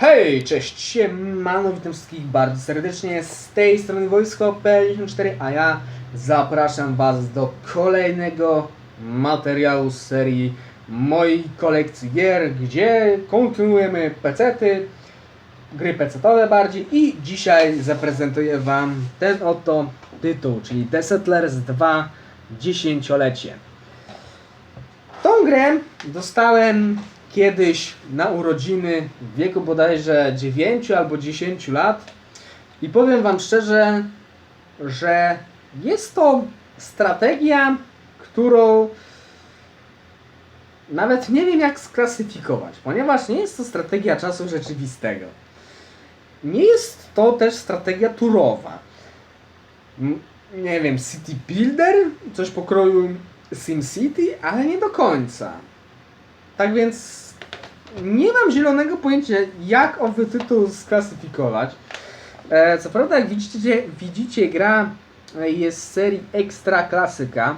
Hej, cześć, siemano, witam wszystkich bardzo serdecznie z tej strony Wojsko P54, a ja zapraszam Was do kolejnego materiału z serii mojej kolekcji gier, gdzie kontynuujemy pecety, gry pecetowe bardziej i dzisiaj zaprezentuję Wam ten oto tytuł, czyli The Settlers 2 dziesięciolecie. Tą grę dostałem kiedyś na urodziny w wieku bodajże 9 albo 10 lat i powiem Wam szczerze, że jest to strategia, którą nawet nie wiem jak sklasyfikować, ponieważ nie jest to strategia czasu rzeczywistego. Nie jest to też strategia turowa. Nie wiem, City Builder, coś pokroju SimCity, ale nie do końca. Tak więc nie mam zielonego pojęcia, jak owy tytuł sklasyfikować. E, co prawda, jak widzicie, widzicie, gra jest z serii Extra Klasyka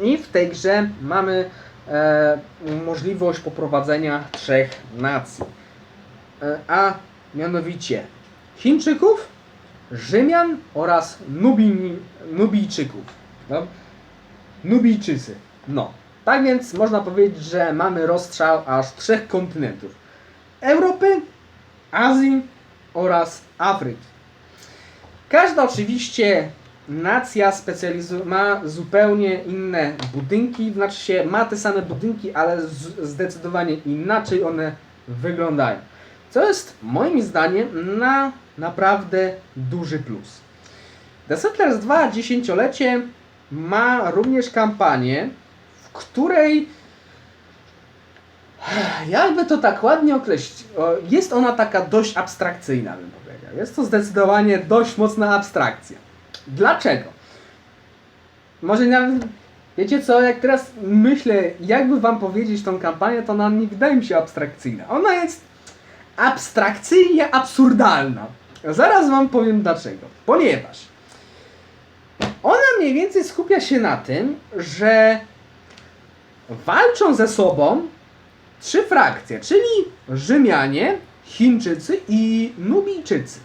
i w tej grze mamy e, możliwość poprowadzenia trzech nacji. E, a mianowicie Chińczyków, Rzymian oraz Nubi, Nubijczyków. No? Nubijczycy. No. Tak więc można powiedzieć, że mamy rozstrzał aż trzech kontynentów. Europy, Azji oraz Afryki. Każda oczywiście nacja ma zupełnie inne budynki, znaczy się ma te same budynki, ale zdecydowanie inaczej one wyglądają. Co jest moim zdaniem na naprawdę duży plus. The Settlers 2 dziesięciolecie ma również kampanię, której jakby to tak ładnie określić, jest ona taka dość abstrakcyjna, bym powiedział. Jest to zdecydowanie dość mocna abstrakcja. Dlaczego? Może nawet, wiecie co, jak teraz myślę, jakby wam powiedzieć tą kampanię, to ona nie wydaje mi się abstrakcyjna. Ona jest abstrakcyjnie absurdalna. Zaraz wam powiem dlaczego. Ponieważ ona mniej więcej skupia się na tym, że walczą ze sobą trzy frakcje, czyli Rzymianie, Chińczycy i Nubijczycy.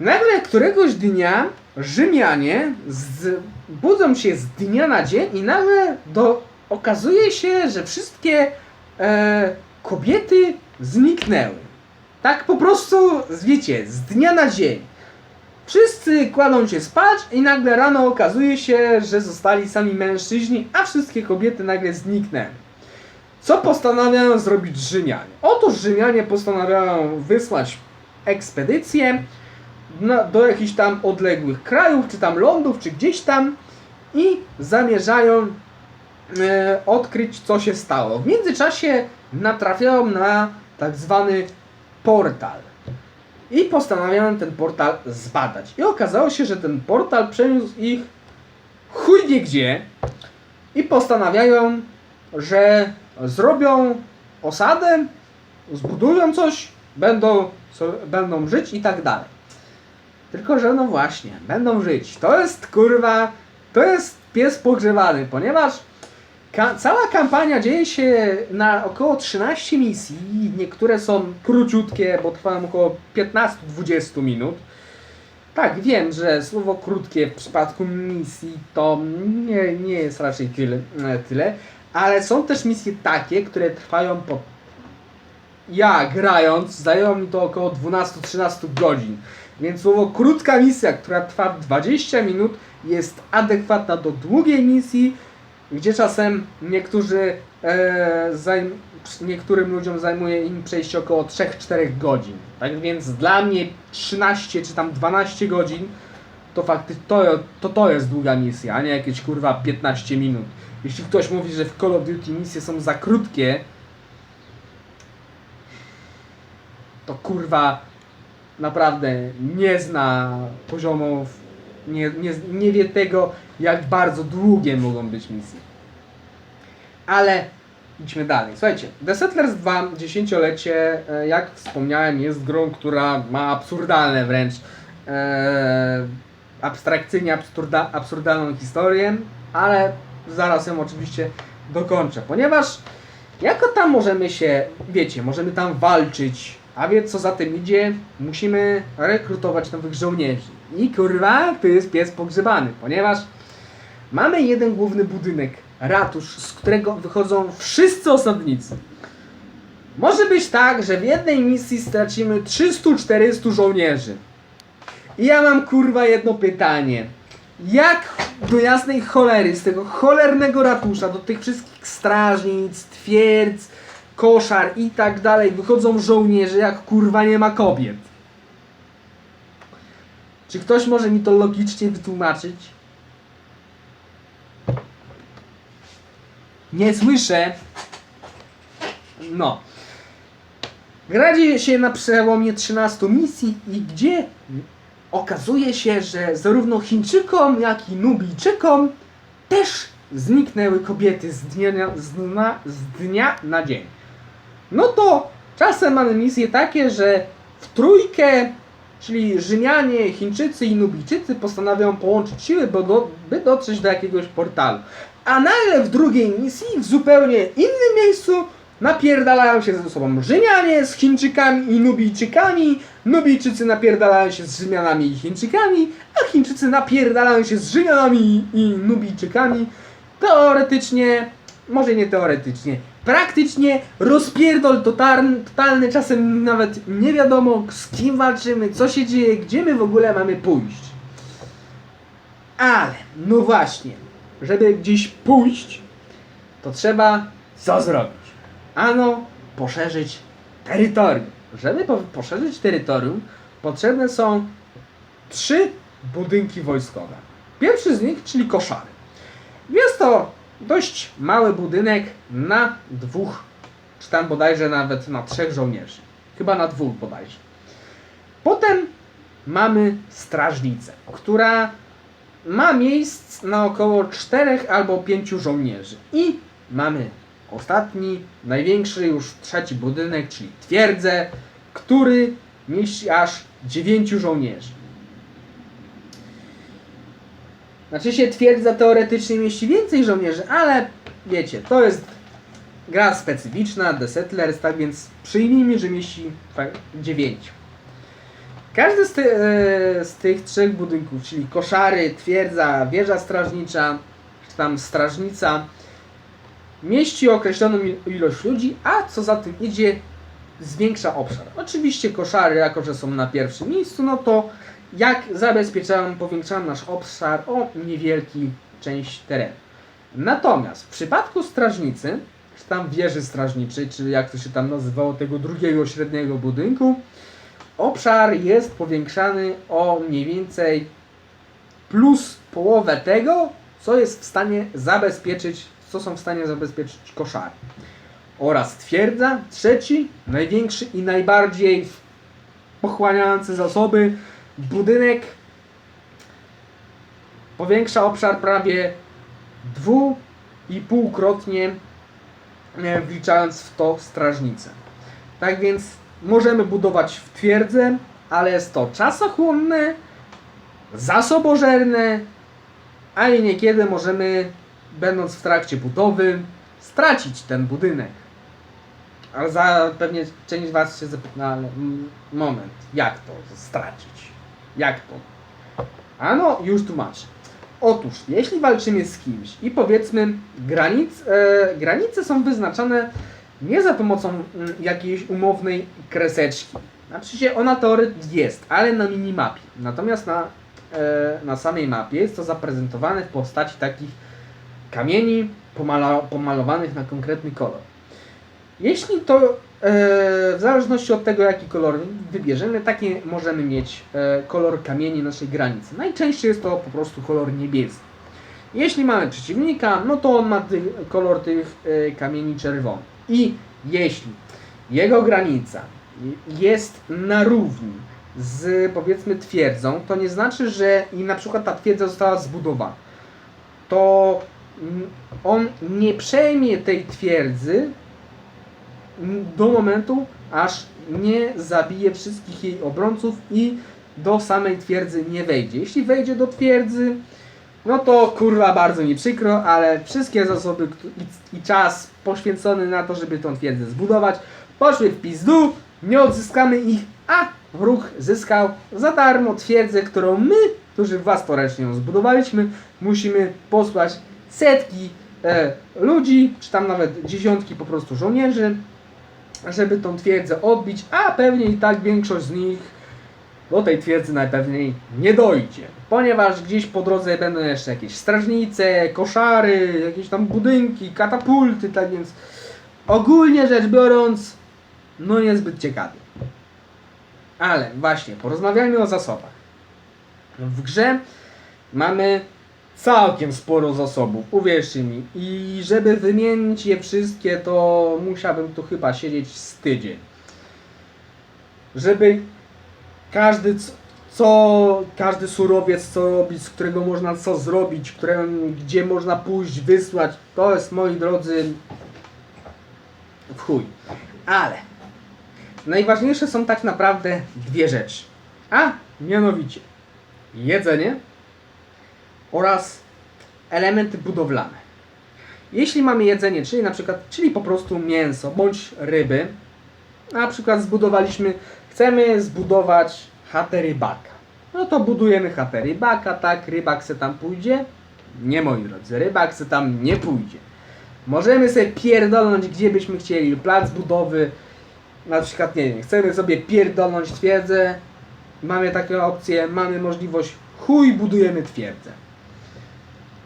Nagle któregoś dnia Rzymianie z, budzą się z dnia na dzień i nagle do, okazuje się, że wszystkie e, kobiety zniknęły. Tak po prostu, wiecie, z dnia na dzień. Wszyscy kładą się spać i nagle rano okazuje się, że zostali sami mężczyźni, a wszystkie kobiety nagle zniknęły. Co postanawiają zrobić Rzymianie? Otóż Rzymianie postanawiają wysłać ekspedycję do jakichś tam odległych krajów, czy tam lądów, czy gdzieś tam i zamierzają e, odkryć, co się stało. W międzyczasie natrafiają na tak zwany portal. I postanawiają ten portal zbadać. I okazało się, że ten portal przeniósł ich chuj wie gdzie. I postanawiają, że zrobią osadę, zbudują coś, będą, będą żyć i tak dalej. Tylko, że no właśnie, będą żyć. To jest kurwa, to jest pies pogrzebany, ponieważ ka cała kampania dzieje się na około 13 misji. Niektóre są króciutkie, bo trwają około 15-20 minut. Tak, wiem, że słowo krótkie w przypadku misji to nie, nie jest raczej tyle, e, tyle, ale są też misje takie, które trwają po. Ja grając, zajęło mi to około 12-13 godzin. Więc słowo krótka misja, która trwa 20 minut, jest adekwatna do długiej misji, gdzie czasem niektórzy e, niektórym ludziom zajmuje im przejście około 3-4 godzin. Tak więc dla mnie 13 czy tam 12 godzin to faktycznie to, to, to jest długa misja, a nie jakieś kurwa 15 minut. Jeśli ktoś mówi, że w Call of Duty misje są za krótkie, to kurwa naprawdę nie zna poziomów, nie, nie, nie wie tego, jak bardzo długie mogą być misje. Ale idźmy dalej. Słuchajcie, The Settlers 2 dziesięciolecie, e, jak wspomniałem, jest grą, która ma absurdalne wręcz, e, abstrakcyjnie absurda, absurdalną historię, ale zaraz ją oczywiście dokończę, ponieważ Jako tam możemy się, wiecie, możemy tam walczyć, a więc co za tym idzie, musimy rekrutować nowych żołnierzy. I kurwa, tu jest pies pogrzebany, ponieważ mamy jeden główny budynek, ratusz, z którego wychodzą wszyscy osadnicy. Może być tak, że w jednej misji stracimy 300-400 żołnierzy. I ja mam kurwa jedno pytanie. Jak do jasnej cholery z tego cholernego ratusza, do tych wszystkich strażnic, twierdz, koszar i tak dalej wychodzą żołnierze, jak kurwa nie ma kobiet? Czy ktoś może mi to logicznie wytłumaczyć? Nie słyszę. No. Gra się na przełomie 13 misji i gdzie okazuje się, że zarówno Chińczykom, jak i Nubijczykom też zniknęły kobiety z dnia, z dnia, z dnia na dzień. No to czasem mamy misje takie, że w trójkę, czyli Rzymianie, Chińczycy i Nubijczycy postanawiają połączyć siły, bo do, by dotrzeć do jakiegoś portalu. A nagle w drugiej misji, w zupełnie innym miejscu, napierdalają się ze sobą Rzymianie z Chińczykami i Nubijczykami, Nubijczycy napierdalają się z Rzymianami i Chińczykami, a Chińczycy napierdalają się z Rzymianami i Nubijczykami. Teoretycznie, może nie teoretycznie, praktycznie rozpierdol totalny, totalny, czasem nawet nie wiadomo z kim walczymy, co się dzieje, gdzie my w ogóle mamy pójść. Ale, no właśnie, żeby gdzieś pójść, to trzeba co zrobić? Ano, poszerzyć terytorium. Żeby po- poszerzyć terytorium, potrzebne są trzy budynki wojskowe. Pierwszy z nich, czyli koszary. Jest to dość mały budynek na dwóch, czy tam bodajże nawet na trzech żołnierzy. Chyba na dwóch bodajże. Potem mamy strażnicę, która ma miejsc na około czterech albo pięciu żołnierzy. I mamy ostatni, największy, już trzeci budynek, czyli twierdzę, który mieści aż dziewięciu żołnierzy. Znaczy się twierdza teoretycznie mieści więcej żołnierzy, ale wiecie, to jest gra specyficzna, The Settlers, tak więc przyjmijmy, że mieści fa- dziewięciu. Każdy z, ty, e, z tych trzech budynków, czyli koszary, twierdza, wieża strażnicza, czy tam strażnica, mieści określoną il- ilość ludzi, a co za tym idzie, zwiększa obszar. Oczywiście koszary, jako że są na pierwszym miejscu, no to jak zabezpieczają, powiększają nasz obszar o niewielki część terenu. Natomiast w przypadku strażnicy, czy tam wieży strażniczej, czy jak to się tam nazywało, tego drugiego średniego budynku, obszar jest powiększany o mniej więcej plus połowę tego, co jest w stanie zabezpieczyć, co są w stanie zabezpieczyć koszary. Oraz twierdza, trzeci, największy i najbardziej pochłaniający zasoby, budynek powiększa obszar prawie dwu i półkrotnie, e, wliczając w to strażnicę. Tak więc możemy budować w twierdzę, ale jest to czasochłonne, zasobożerne, a i niekiedy możemy, będąc w trakcie budowy, stracić ten budynek. Ale za pewnie część Was się zapyta, no ale moment, jak to stracić? Jak to? Ano, już tłumaczę. Otóż, jeśli walczymy z kimś i powiedzmy granic, e, granice są wyznaczane nie za pomocą mm, jakiejś umownej kreseczki. Znaczy ona teoretycznie jest, ale na minimapie. Natomiast na, e, na samej mapie jest to zaprezentowane w postaci takich kamieni pomala, pomalowanych na konkretny kolor. Jeśli to w zależności od tego, jaki kolor wybierzemy, takie możemy mieć e, kolor kamieni naszej granicy. Najczęściej jest to po prostu kolor niebieski. Jeśli mamy przeciwnika, no to on ma kolor tych e, kamieni czerwony. I jeśli jego granica jest na równi z powiedzmy twierdzą, to nie znaczy, że i na przykład ta twierdza została zbudowana. To mm, on nie przejmie tej twierdzy do momentu, aż nie zabije wszystkich jej obrońców i do samej twierdzy nie wejdzie. Jeśli wejdzie do twierdzy, no to kurwa bardzo mi przykro, ale wszystkie zasoby i czas poświęcony na to, żeby tą twierdzę zbudować, poszły w pizdu, nie odzyskamy ich, a wróg zyskał za darmo twierdzę, którą my, którzy własnoręcznie ją zbudowaliśmy, musimy posłać setki e, ludzi, czy tam nawet dziesiątki po prostu żołnierzy, żeby tą twierdzę odbić, a pewnie i tak większość z nich do tej twierdzy najpewniej nie dojdzie. Ponieważ gdzieś po drodze będą jeszcze jakieś strażnice, koszary, jakieś tam budynki, katapulty, tak więc ogólnie rzecz biorąc, no niezbyt ciekawie. Ale właśnie, porozmawiajmy o zasobach. W grze mamy całkiem sporo zasobów, uwierzcie mi. I żeby wymienić je wszystkie, to musiałbym tu chyba siedzieć z tydzień. Żeby każdy co, każdy surowiec co robić, z którego można co zrobić, którym, gdzie można pójść, wysłać, to jest moi drodzy w chuj. Ale najważniejsze są tak naprawdę dwie rzeczy. A mianowicie jedzenie oraz elementy budowlane. Jeśli mamy jedzenie, czyli na przykład, czyli po prostu mięso bądź ryby, na przykład zbudowaliśmy, chcemy zbudować chatę rybaka. No to budujemy chatę rybaka, tak, rybak se tam pójdzie? Nie moi drodzy, rybak se tam nie pójdzie. Możemy sobie pierdolnąć gdzie byśmy chcieli, plac budowy, na przykład nie wiem, chcemy sobie pierdolnąć twierdzę, mamy taką opcję, mamy możliwość, chuj budujemy twierdzę.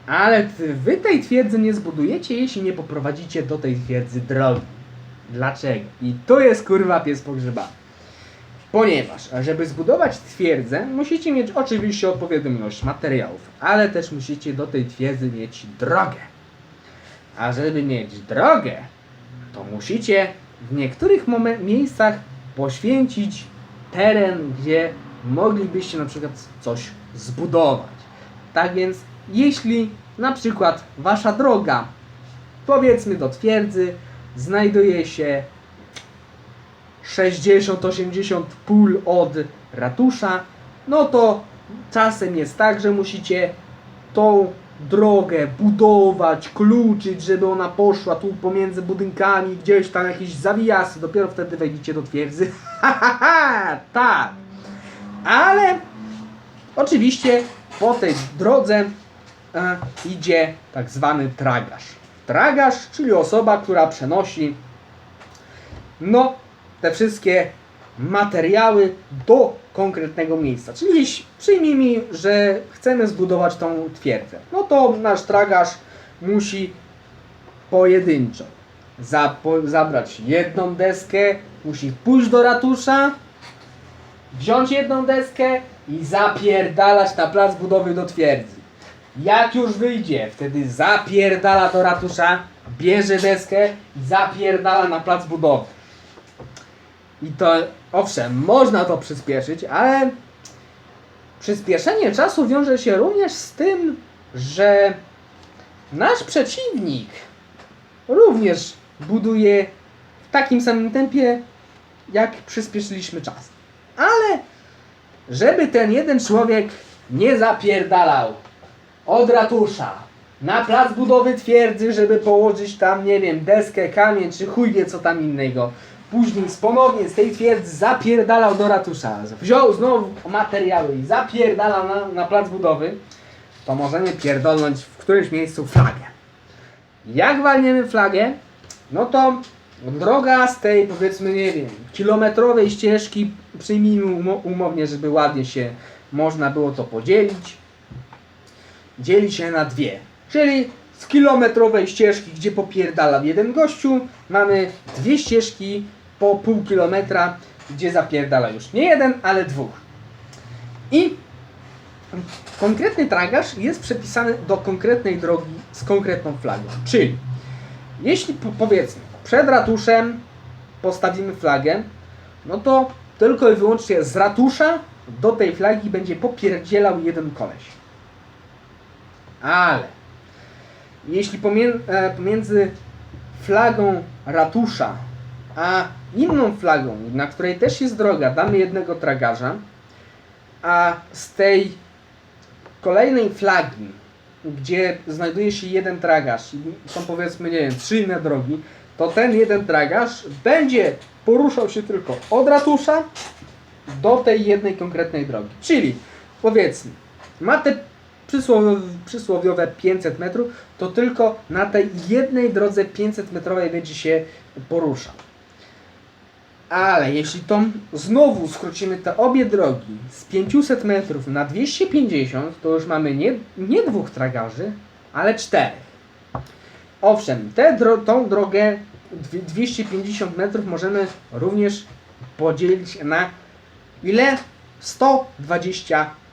Ale wy tej twierdzy nie zbudujecie, jeśli nie poprowadzicie do tej twierdzy drogi. Dlaczego? I to jest kurwa pies pogrzebany. Ponieważ, żeby zbudować twierdzę, musicie mieć oczywiście odpowiednią ilość materiałów, ale też musicie do tej twierdzy mieć drogę. A żeby mieć drogę, to musicie w niektórych miejscach poświęcić teren, gdzie moglibyście na przykład coś zbudować. Tak więc, jeśli na przykład wasza droga, powiedzmy do twierdzy, znajduje się 60-80 pól od ratusza, no to czasem jest tak, że musicie tą drogę budować, kluczyć, żeby ona poszła tu pomiędzy budynkami, gdzieś tam jakieś zawijasy, dopiero wtedy wejdziecie do twierdzy. Tak. Ale oczywiście po tej drodze idzie tak zwany tragarz. Tragarz, czyli osoba, która przenosi no, te wszystkie materiały do konkretnego miejsca. Czyli jeśli- przyjmijmy, że chcemy zbudować tą twierdzę. No to nasz tragarz musi pojedynczo zabrać jedną deskę, musi pójść do ratusza, wziąć jedną deskę i zapierdalać na plac budowy do twierdzy. Jak już wyjdzie, wtedy zapierdala do ratusza, bierze deskę i zapierdala na plac budowy. I to, owszem, można to przyspieszyć, ale przyspieszenie czasu wiąże się również z tym, że nasz przeciwnik również buduje w takim samym tempie, jak przyspieszyliśmy czas. Ale żeby ten jeden człowiek nie zapierdalał od ratusza na plac budowy twierdzy, żeby położyć tam, nie wiem, deskę, kamień czy chuj wie co tam innego. Później ponownie z tej twierdzy zapierdalał do ratusza. Wziął znowu materiały i zapierdalał na, na plac budowy, to możemy pierdolnąć w którymś miejscu flagę. Jak walniemy flagę, no to droga z tej powiedzmy, nie wiem, kilometrowej ścieżki, przyjmijmy umo- umownie, żeby ładnie się można było to podzielić, dzieli się na dwie. Czyli z kilometrowej ścieżki, gdzie popierdala jeden gościu, mamy dwie ścieżki po pół kilometra, gdzie zapierdala już nie jeden, ale dwóch. I konkretny tragarz jest przepisany do konkretnej drogi z konkretną flagą. Czyli jeśli po, powiedzmy przed ratuszem postawimy flagę, no to tylko i wyłącznie z ratusza do tej flagi będzie popierdzielał jeden koleś. Ale jeśli e, pomiędzy flagą ratusza a inną flagą, na której też jest droga, damy jednego tragarza, a z tej kolejnej flagi gdzie znajduje się jeden tragarz są powiedzmy, nie wiem, trzy inne drogi, to ten jeden tragarz będzie poruszał się tylko od ratusza do tej jednej konkretnej drogi. Czyli powiedzmy, ma te przysłowiowe, przysłowiowe 500 metrów, to tylko na tej jednej drodze 500 metrowej będzie się poruszał. Ale jeśli tą znowu skrócimy te obie drogi z 500 metrów na 250, to już mamy nie, nie dwóch tragarzy, ale czterech. Owszem, tę dro tą drogę dwie- 250 metrów możemy również podzielić na ile?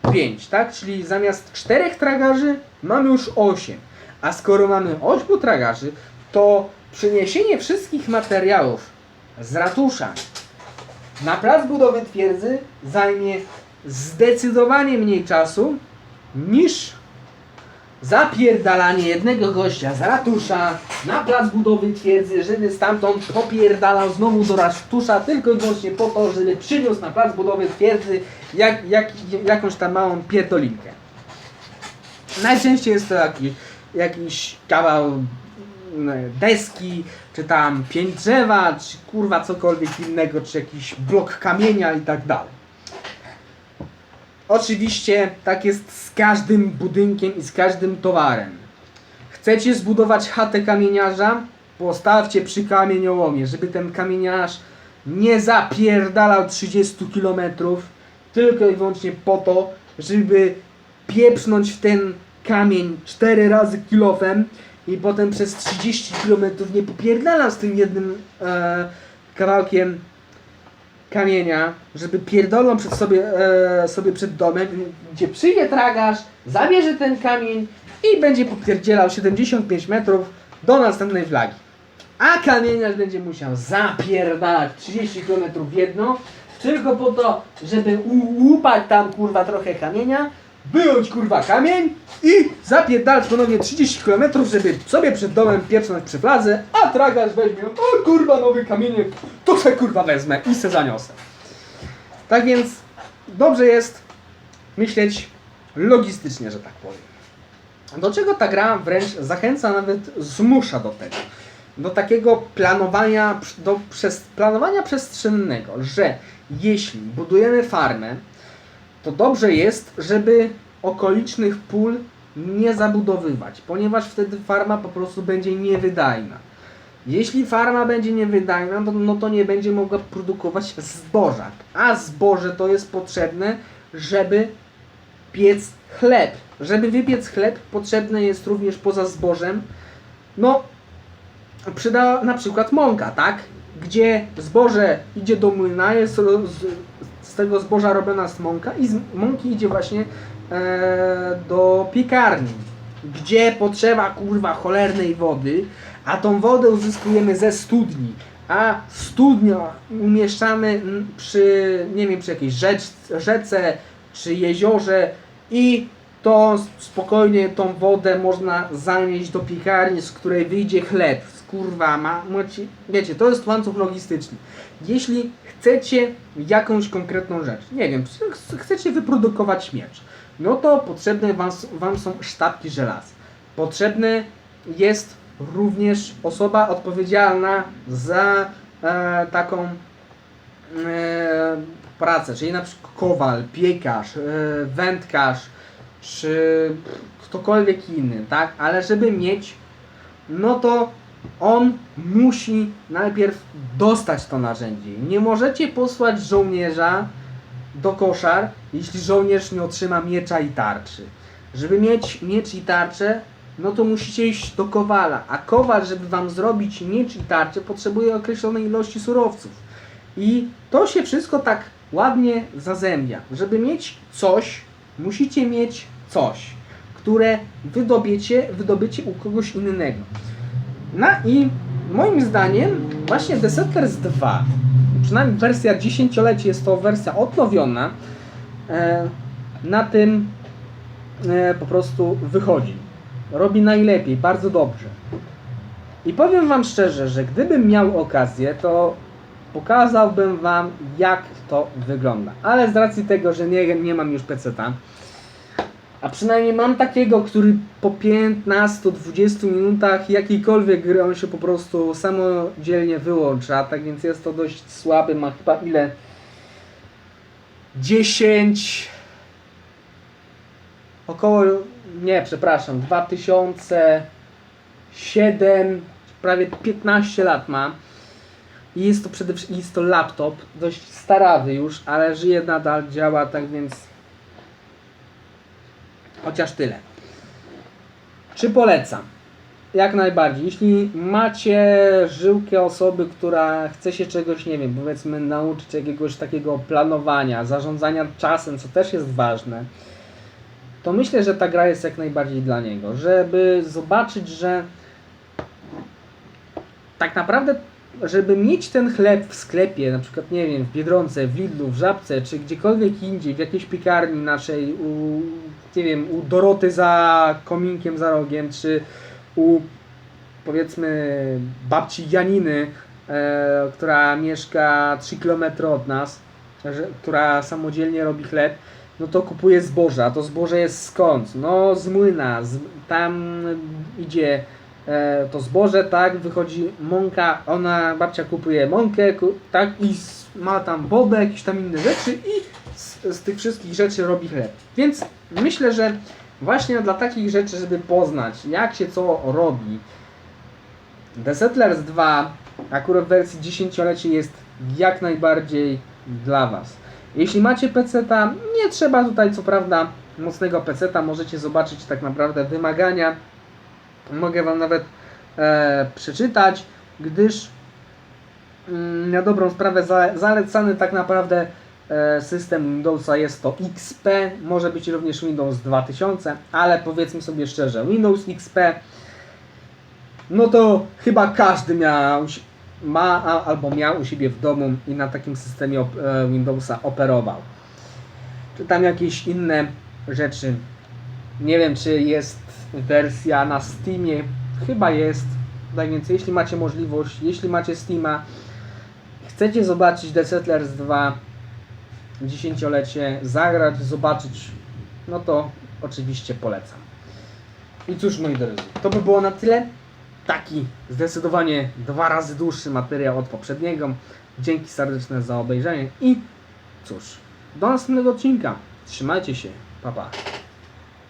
125, tak? Czyli zamiast 4 tragarzy mamy już 8. A skoro mamy 8 tragarzy, to przeniesienie wszystkich materiałów z ratusza na plac budowy twierdzy zajmie zdecydowanie mniej czasu niż zapierdalanie jednego gościa z ratusza na plac budowy twierdzy, żeby stamtąd popierdalał znowu do ratusza tylko i wyłącznie po to, żeby przyniósł na plac budowy twierdzy jak, jak, jakąś tam małą pierdolinkę. Najczęściej jest to jakiś, jakiś kawał mm, deski, czy tam pięć drzewa, czy kurwa cokolwiek innego, czy jakiś blok kamienia i tak dalej. Oczywiście tak jest z każdym budynkiem i z każdym towarem. Chcecie zbudować chatę kamieniarza? Postawcie przy kamieniołomie, żeby ten kamieniarz nie zapierdalał 30 km tylko i wyłącznie po to, żeby pieprznąć w ten kamień 4 razy kilofem i potem przez 30 km nie popierdalał z tym jednym e, kawałkiem kamienia, żeby pierdolą przed sobie, e, sobie przed domem, gdzie przyjdzie tragarz, zabierze ten kamień i będzie popierdzielał 75 metrów do następnej flagi. A kamieniarz będzie musiał zapierdalać 30 km w jedno, tylko po to, żeby łupać tam kurwa trochę kamienia, wyjąć kurwa kamień i zapierdalać ponownie 30 km, żeby sobie przed domem pieprznąć przy fladze, a tragarz weźmie, o kurwa nowy kamieniek, to se kurwa wezmę i se zaniosę. Tak więc dobrze jest myśleć logistycznie, że tak powiem. Do czego ta gra wręcz zachęca, nawet zmusza do tego. Do takiego planowania, do przez, planowania przestrzennego, że jeśli budujemy farmę, to dobrze jest, żeby okolicznych pól nie zabudowywać, ponieważ wtedy farma po prostu będzie niewydajna. Jeśli farma będzie niewydajna, no, no to nie będzie mogła produkować zboża, a zboże to jest potrzebne, żeby piec chleb. Żeby wypiec chleb, potrzebne jest również poza zbożem, no, przyda na przykład mąka, tak? Gdzie zboże idzie do młyna, jest tego zboża robiona jest mąka i z mąki idzie właśnie e, do piekarni, gdzie potrzeba kurwa cholernej wody, a tą wodę uzyskujemy ze studni, a studnia umieszczamy przy, nie wiem, przy jakiejś rzecz, rzece czy jeziorze i to spokojnie tą wodę można zanieść do piekarni, z której wyjdzie chleb. Kurwa, ma, macie, wiecie, to jest łańcuch logistyczny. Jeśli chcecie jakąś konkretną rzecz, nie wiem, ch- chcecie wyprodukować miecz, no to potrzebne wam, wam są sztabki żelaza. Potrzebne jest również osoba odpowiedzialna za e, taką e, pracę, czyli na przykład kowal, piekarz, e, wędkarz, czy ktokolwiek inny, tak? Ale żeby mieć, no to on musi najpierw dostać to narzędzie. Nie możecie posłać żołnierza do koszar, jeśli żołnierz nie otrzyma miecza i tarczy. Żeby mieć miecz i tarczę, no to musicie iść do kowala, a kowal, żeby wam zrobić miecz i tarczę, potrzebuje określonej ilości surowców. I to się wszystko tak ładnie zazębia. Żeby mieć coś, musicie mieć coś, które wydobiecie, wydobycie u kogoś innego. No i moim zdaniem właśnie The Settlers 2, przynajmniej wersja 10-lecie jest to wersja odnowiona, e, na tym e, po prostu wychodzi. Robi najlepiej, bardzo dobrze. I powiem Wam szczerze, że gdybym miał okazję, to pokazałbym Wam, jak to wygląda. Ale z racji tego, że nie, nie mam już PC-ta, A przynajmniej mam takiego, który po 15-20 minutach jakiejkolwiek gry on się po prostu samodzielnie wyłącza, tak więc jest to dość słaby, ma chyba ile? 10 około, nie, przepraszam, 2007, prawie 15 lat ma. Jest to przede wszystkim jest to laptop, dość starawy już, ale żyje nadal, działa, tak więc chociaż tyle. Czy polecam? Jak najbardziej. Jeśli macie żyłkę osoby, która chce się czegoś, nie wiem, powiedzmy nauczyć jakiegoś takiego planowania, zarządzania czasem, co też jest ważne, to myślę, że ta gra jest jak najbardziej dla niego. Żeby zobaczyć, że tak naprawdę, żeby mieć ten chleb w sklepie, na przykład, nie wiem, w Biedronce, w Lidlu, w Żabce, czy gdziekolwiek indziej, w jakiejś piekarni naszej, u, nie wiem, u Doroty za kominkiem, za rogiem, czy u, powiedzmy, babci Janiny, e, która mieszka 3 km od nas, że, która samodzielnie robi chleb, no to kupuje zboże, a to zboże jest skąd? No z młyna, z, tam idzie to zboże, tak, wychodzi mąka, ona, babcia kupuje mąkę, tak, i ma tam wodę, jakieś tam inne rzeczy i z, z tych wszystkich rzeczy robi chleb. Więc myślę, że właśnie dla takich rzeczy, żeby poznać, jak się co robi, The Settlers 2 akurat w wersji 10-lecie jest jak najbardziej dla Was. Jeśli macie PC-ta, nie trzeba tutaj co prawda mocnego PC-ta, możecie zobaczyć tak naprawdę wymagania. Mogę Wam nawet e, przeczytać, gdyż mm, na dobrą sprawę za, zalecany tak naprawdę e, system Windowsa jest to XP, może być również Windows 2000, ale powiedzmy sobie szczerze, Windows XP no to chyba każdy miał, ma a, albo miał u siebie w domu i na takim systemie op, e, Windowsa operował. Czy tam jakieś inne rzeczy. Nie wiem, czy jest wersja na Steamie. Chyba jest. Tak więc, jeśli macie możliwość, jeśli macie Steama, chcecie zobaczyć The Settlers 2 dziesięciolecie, zagrać, zobaczyć, no to oczywiście polecam. I cóż, moi drodzy, to by było na tyle. Taki zdecydowanie dwa razy dłuższy materiał od poprzedniego. Dzięki serdeczne za obejrzenie i cóż, do następnego odcinka. Trzymajcie się, pa pa.